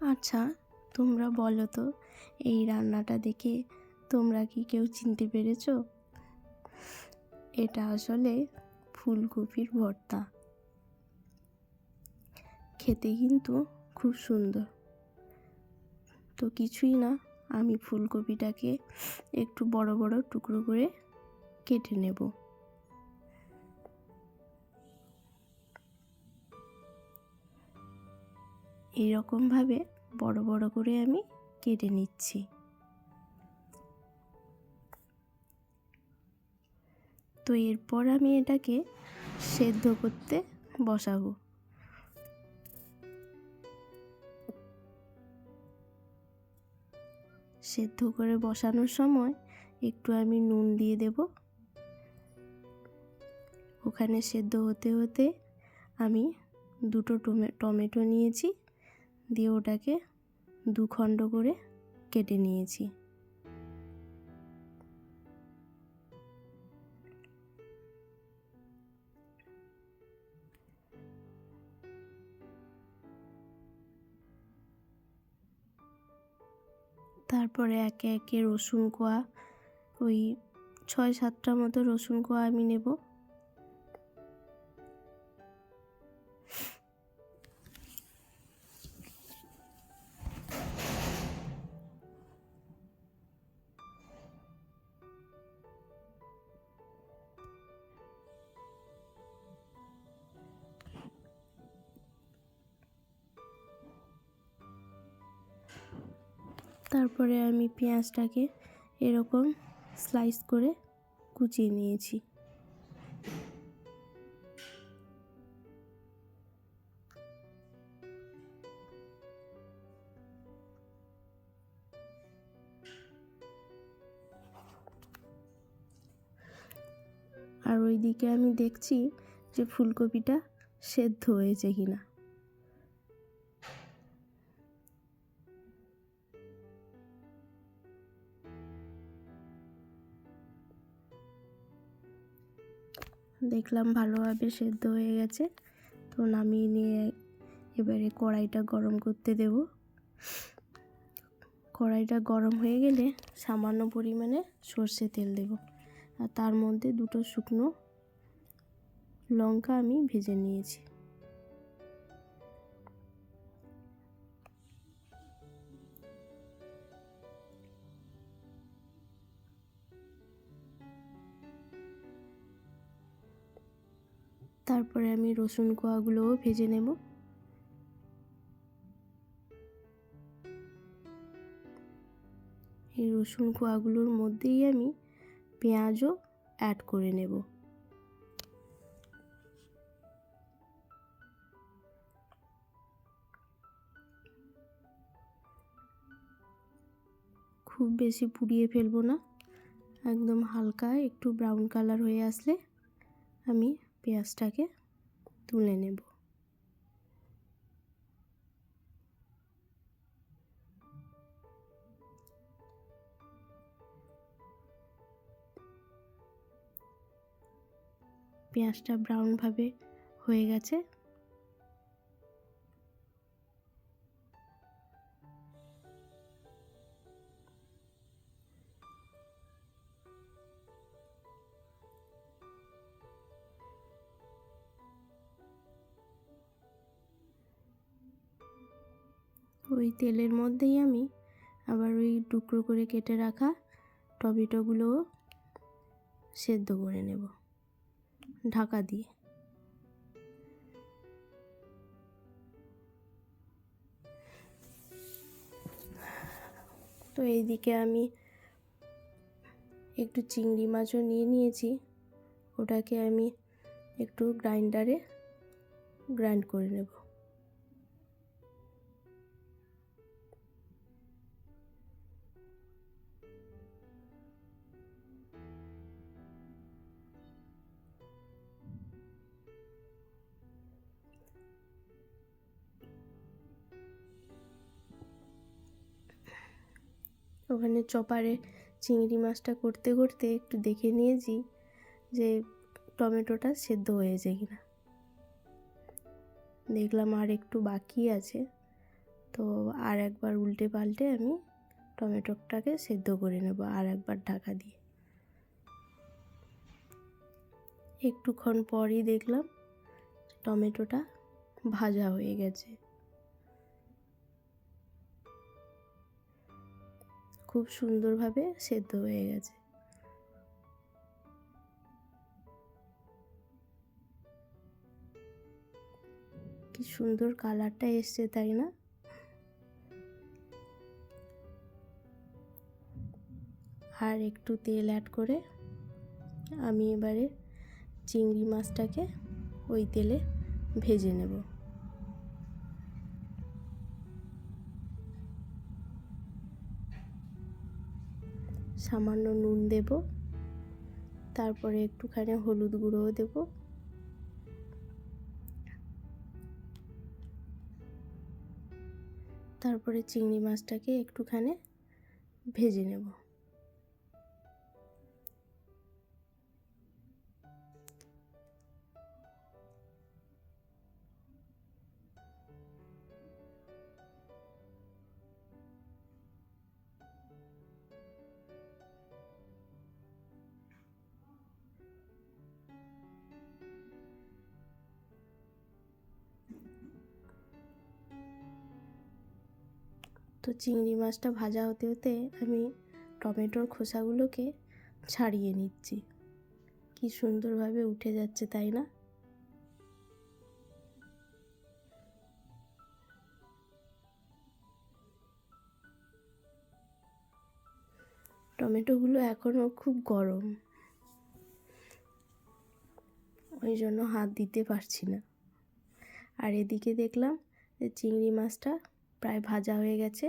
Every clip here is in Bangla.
আচ্ছা তোমরা বলো তো, এই রান্নাটা দেখে তোমরা কি কেউ চিনতে পেরেছ? এটা আসলে ফুলকপির ভর্তা। খেতে কিন্তু খুব সুন্দর। তো কিছুই না, আমি ফুলকপিটাকে একটু বড় বড় টুকরো করে কেটে নেব। এইরকমভাবে বড় বড় করে আমি কেটে নিচ্ছি। তো এরপর আমি এটাকে সেদ্ধ করতে বসাবো। সেদ্ধ করে বসানোর সময় একটু আমি নুন দিয়ে দেব। ওখানে সেদ্ধ হতে হতে আমি দুটো টমেটো নিয়েছি। দিয়ে ওটাকে দু খণ্ড করে কেটে নিয়েছি। তারপরে একে একে রসুন কোয়া, ওই ছয় সাতটা মতো রসুন কোয়া আমি নেব। তারপরে আমি পেঁয়াজটাকে এরকম স্লাইস করে কুচিয়ে নিয়েছি। আর ওইদিকে আমি দেখছি যে ফুলকপিটা সেদ্ধ হয়েছে কিনা। দেখলাম ভালোভাবে সেদ্ধ হয়ে গেছে। তো নামিয়ে নিয়ে এবারে কড়াইটা গরম করতে দেব। কড়াইটা গরম হয়ে গেলে সামান্য পরিমাণে সর্ষে তেল দেব। আর তার মধ্যে দুটো শুকনো লঙ্কা আমি ভেজে নিয়েছি। তারপরে আমি রসুন কোয়াগুলোও ভেজে নেব। এই রসুন কোয়াগুলোর মধ্যেই আমি পেঁয়াজও অ্যাড করে নেব। খুব বেশি পুড়িয়ে ফেলব না, একদম হালকা একটু ব্রাউন কালার হয়ে আসলে আমি পেঁয়াজটাকে তুলে নেব। পেঁয়াজটা ব্রাউনভাবে হয়ে গেছে। ওই তেলের মধ্যেই আমি আবার ওই টুকরো করে কেটে রাখা টমেটোগুলোও সেদ্ধ করে নেব, ঢাকা দিয়ে। তো এইদিকে আমি একটু চিংড়ি মাছও নিয়ে নিয়েছি, ওটাকে আমি একটু গ্রাইন্ডারে গ্রাইন্ড করে নেব। ওখানে চপারে চিংড়ি মাছটা করতে করতে একটু দেখে নিয়েছি যে টমেটোটা সেদ্ধ হয়েছে কিনা। দেখলাম আর একটু বাকি আছে, তো আর একবার উল্টে পাল্টে আমি টমেটোটাকে সেদ্ধ করে নেব আর একবার ঢাকা দিয়ে। একটুক্ষণ পরই দেখলাম টমেটোটা ভাজা হয়ে গেছে। খুব সুন্দরভাবে সেদ্ধ হয়ে গেছে। কি সুন্দর কালারটা এসছে, তাই না? আর একটু তেল অ্যাড করে আমি এবারে চিংড়ি মাছটাকে ওই তেলে ভেজে নেব। সামান্য নুন দেব। তারপরে একটুখানি হলুদ গুঁড়োও দেব। তারপরে চিংড়ি মাছটাকে একটুখানি ভেজে নেব। তো চিংড়ি মাছটা ভাজা হতে হতে আমি টমেটোর খোসাগুলোকে ছাড়িয়ে নিচ্ছি। কি সুন্দরভাবে উঠে যাচ্ছে, তাই না? টমেটোগুলো এখনও খুব গরম। ওই জন্য হাত দিতে পারছি না। আর এদিকে দেখলাম যে চিংড়ি মাছটা প্রায় ভাজা হয়ে গেছে।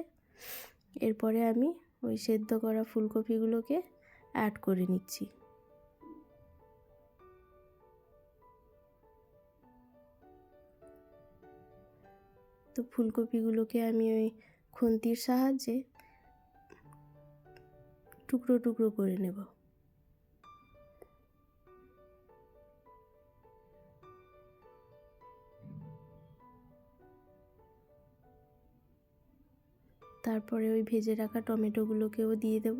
এরপরে আমি ওই সেদ্ধ করা ফুলকপিগুলোকে অ্যাড করে নিচ্ছি। তো ফুলকপিগুলোকে আমি ওই খুন্তির সাহায্যে টুকরো টুকরো করে নেব। তারপরে ওই ভেজে রাখা টমেটোগুলোকেও দিয়ে দেব।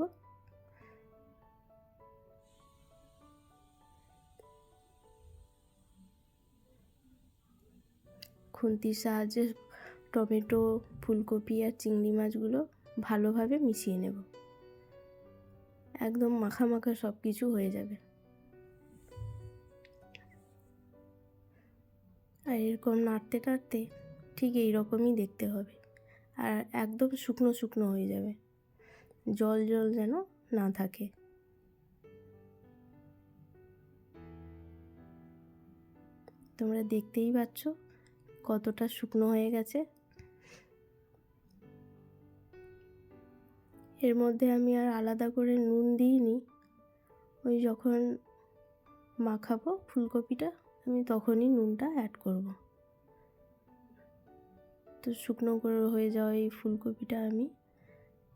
খুন্তির সাহায্যে টমেটো, ফুলকপি আর চিংড়ি মাছগুলো ভালোভাবে মিশিয়ে নেব। একদম মাখা মাখা সব কিছু হয়ে যাবে। আর এরকম নাড়তে নাড়তে ঠিক এই রকমই দেখতে হবে। আর একদম শুকনো শুকনো হয়ে যাবে। জল জল যেন না থাকে। তোমরা দেখতেই পাচ্ছ কতটা শুকনো হয়ে গেছে। এর মধ্যে আমি আর আলাদা করে নুন দিইনি। ওই যখন মাখাবো ফুলকপিটা, আমি তখনই নুনটা অ্যাড করব। তো শুকনো করে হয়ে যাওয়া এই ফুলকপিটা আমি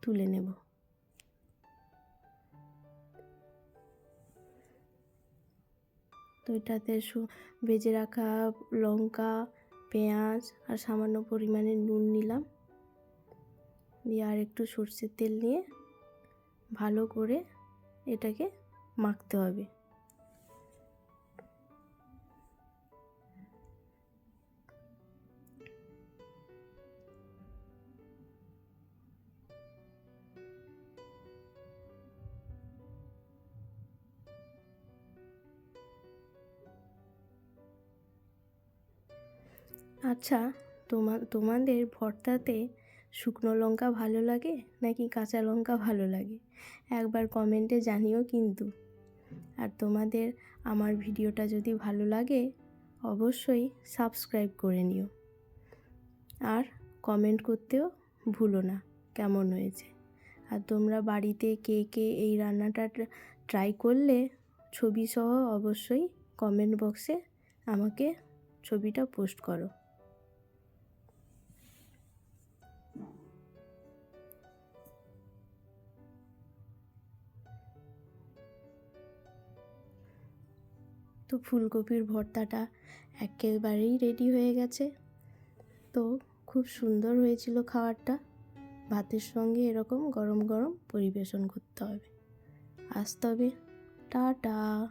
তুলে নেব। তো এটাতে ভেজে রাখা লঙ্কা, পেঁয়াজ আর সামান্য পরিমাণে নুন নিলাম। দিয়ে আর একটু সর্ষের তেল নিয়ে ভালো করে এটাকে মাখতে হবে। আচ্ছা তোমা, তোমাদের ভর্তাতে শুকনো লঙ্কা ভালো লাগে নাকি কাঁচা লঙ্কা ভালো লাগে? একবার কমেন্টে জানিও কিন্তু। আর তোমাদের আমার ভিডিওটা যদি ভালো লাগে, অবশ্যই সাবস্ক্রাইব করে নিও। আর কমেন্ট করতেও ভুলো না, কেমন হয়েছে? আর তোমরা বাড়িতে কে কে এই রান্নাটা ট্রাই করলে ছবি সহ অবশ্যই কমেন্ট বক্সে আমাকে ছবিটা পোস্ট করো। তো ফুলকপির ভর্তাটা একেবারেই রেডি হয়ে গেছে। তো খুব সুন্দর হয়েছিল খাবারটা। ভাতের সঙ্গে এরকম গরম গরম পরিবেশন করতে হবে। আসতে হবে টাটা।